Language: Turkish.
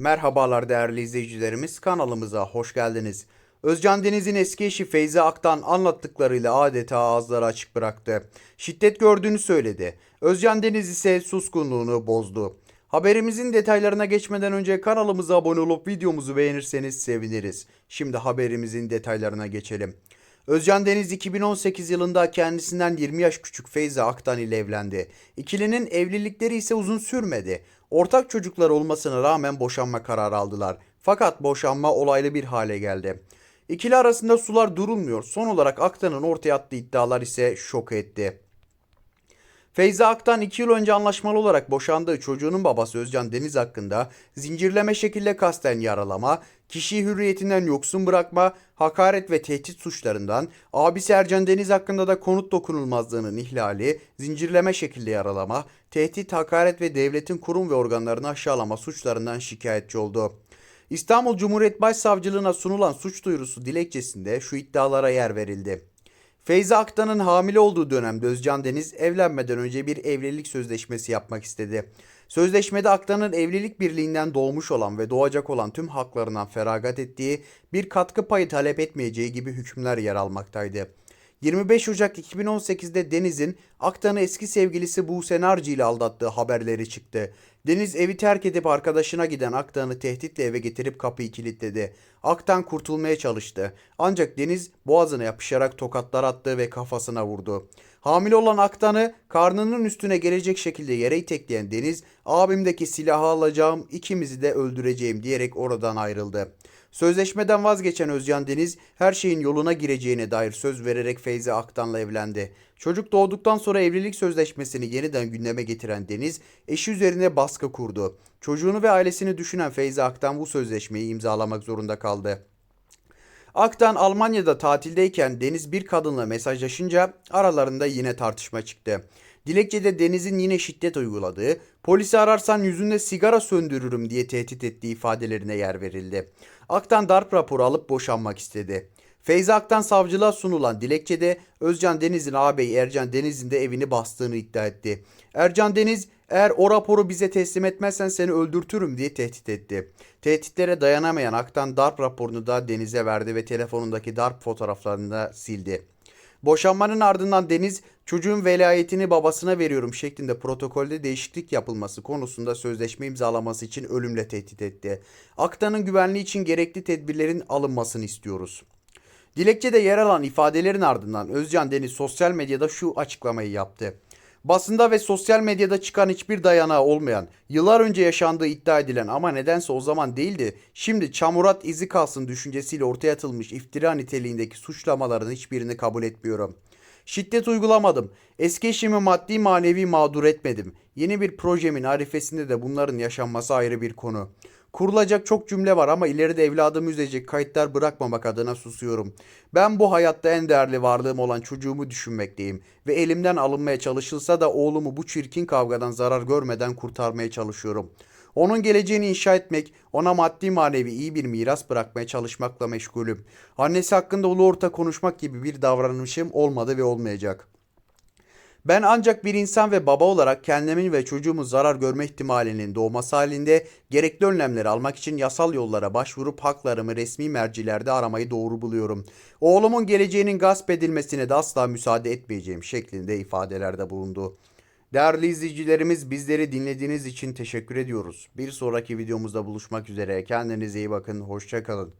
Merhabalar değerli izleyicilerimiz kanalımıza hoş geldiniz. Özcan Deniz'in eski eşi Feyza Aktan anlattıklarıyla adeta ağızları açık bıraktı. Şiddet gördüğünü söyledi. Özcan Deniz ise suskunluğunu bozdu. Haberimizin detaylarına geçmeden önce kanalımıza abone olup videomuzu beğenirseniz seviniriz. Şimdi haberimizin detaylarına geçelim. Özcan Deniz 2018 yılında kendisinden 20 yaş küçük Feyza Aktan ile evlendi. İkilinin evlilikleri ise uzun sürmedi. Ortak çocuklar olmasına rağmen boşanma kararı aldılar. Fakat boşanma olaylı bir hale geldi. İkili arasında sular durulmuyor. Son olarak Aktan'ın ortaya attığı iddialar ise şok etti. Feyza Aktan 2 yıl önce anlaşmalı olarak boşandığı çocuğunun babası Özcan Deniz hakkında zincirleme şekilde kasten yaralama, kişiyi hürriyetinden yoksun bırakma, hakaret ve tehdit suçlarından, abisi Ercan Deniz hakkında da konut dokunulmazlığının ihlali, zincirleme şekilde yaralama, tehdit, hakaret ve devletin kurum ve organlarını aşağılama suçlarından şikayetçi oldu. İstanbul Cumhuriyet Başsavcılığına sunulan suç duyurusu dilekçesinde şu iddialara yer verildi. Feyza Aktan'ın hamile olduğu dönemde Özcan Deniz evlenmeden önce bir evlilik sözleşmesi yapmak istedi. Sözleşmede Aktan'ın evlilik birliğinden doğmuş olan ve doğacak olan tüm haklarından feragat ettiği, bir katkı payı talep etmeyeceği gibi hükümler yer almaktaydı. 25 Ocak 2018'de Deniz'in Aktan'ı eski sevgilisi Buse Narci ile aldattığı haberleri çıktı. Deniz evi terk edip arkadaşına giden Aktan'ı tehditle eve getirip kapıyı kilitledi. Aktan kurtulmaya çalıştı. Ancak Deniz boğazına yapışarak tokatlar attı ve kafasına vurdu. Hamile olan Aktan'ı karnının üstüne gelecek şekilde yere itekleyen Deniz, abimdeki silahı alacağım, ikimizi de öldüreceğim diyerek oradan ayrıldı. Sözleşmeden vazgeçen Özcan Deniz her şeyin yoluna gireceğine dair söz vererek Feyza Aktan'la evlendi. Çocuk doğduktan sonra evlilik sözleşmesini yeniden gündeme getiren Deniz eşi üzerine baskı kurdu. Çocuğunu ve ailesini düşünen Feyza Aktan bu sözleşmeyi imzalamak zorunda kaldı. Aktan Almanya'da tatildeyken Deniz bir kadınla mesajlaşınca aralarında yine tartışma çıktı. Dilekçede Deniz'in yine şiddet uyguladığı, polisi ararsan yüzünde sigara söndürürüm diye tehdit ettiği ifadelerine yer verildi. Aktan darp raporu alıp boşanmak istedi. Feyza Aktan savcılığa sunulan dilekçede Özcan Deniz'in ağabeyi Ercan Deniz'in de evini bastığını iddia etti. Ercan Deniz eğer o raporu bize teslim etmezsen seni öldürtürüm diye tehdit etti. Tehditlere dayanamayan Aktan darp raporunu da Deniz'e verdi ve telefonundaki darp fotoğraflarını da sildi. Boşanmanın ardından Deniz çocuğun velayetini babasına veriyorum şeklinde protokolde değişiklik yapılması konusunda sözleşme imzalaması için ölümle tehdit etti. Aktan'ın güvenliği için gerekli tedbirlerin alınmasını istiyoruz. Dilekçede yer alan ifadelerin ardından Özcan Deniz sosyal medyada şu açıklamayı yaptı. Basında ve sosyal medyada çıkan hiçbir dayanağı olmayan, yıllar önce yaşandığı iddia edilen ama nedense o zaman değildi, şimdi çamurat izi kalsın düşüncesiyle ortaya atılmış iftira niteliğindeki suçlamaların hiçbirini kabul etmiyorum. Şiddet uygulamadım. Eski eşimi maddi manevi mağdur etmedim. Yeni bir projemin arifesinde de bunların yaşanması ayrı bir konu. Kurulacak çok cümle var ama ileride evladımı üzecek kayıtlar bırakmamak adına susuyorum. Ben bu hayatta en değerli varlığım olan çocuğumu düşünmekteyim ve elimden alınmaya çalışılsa da oğlumu bu çirkin kavgadan zarar görmeden kurtarmaya çalışıyorum. Onun geleceğini inşa etmek, ona maddi manevi iyi bir miras bırakmaya çalışmakla meşgulüm. Annesi hakkında ulu orta konuşmak gibi bir davranışım olmadı ve olmayacak.'' Ben ancak bir insan ve baba olarak kendimin ve çocuğumun zarar görme ihtimalinin doğması halinde gerekli önlemleri almak için yasal yollara başvurup haklarımı resmi mercilerde aramayı doğru buluyorum. Oğlumun geleceğinin gasp edilmesine de asla müsaade etmeyeceğim şeklinde ifadelerde bulundu. Değerli izleyicilerimiz bizleri dinlediğiniz için teşekkür ediyoruz. Bir sonraki videomuzda buluşmak üzere. Kendinize iyi bakın. Hoşçakalın.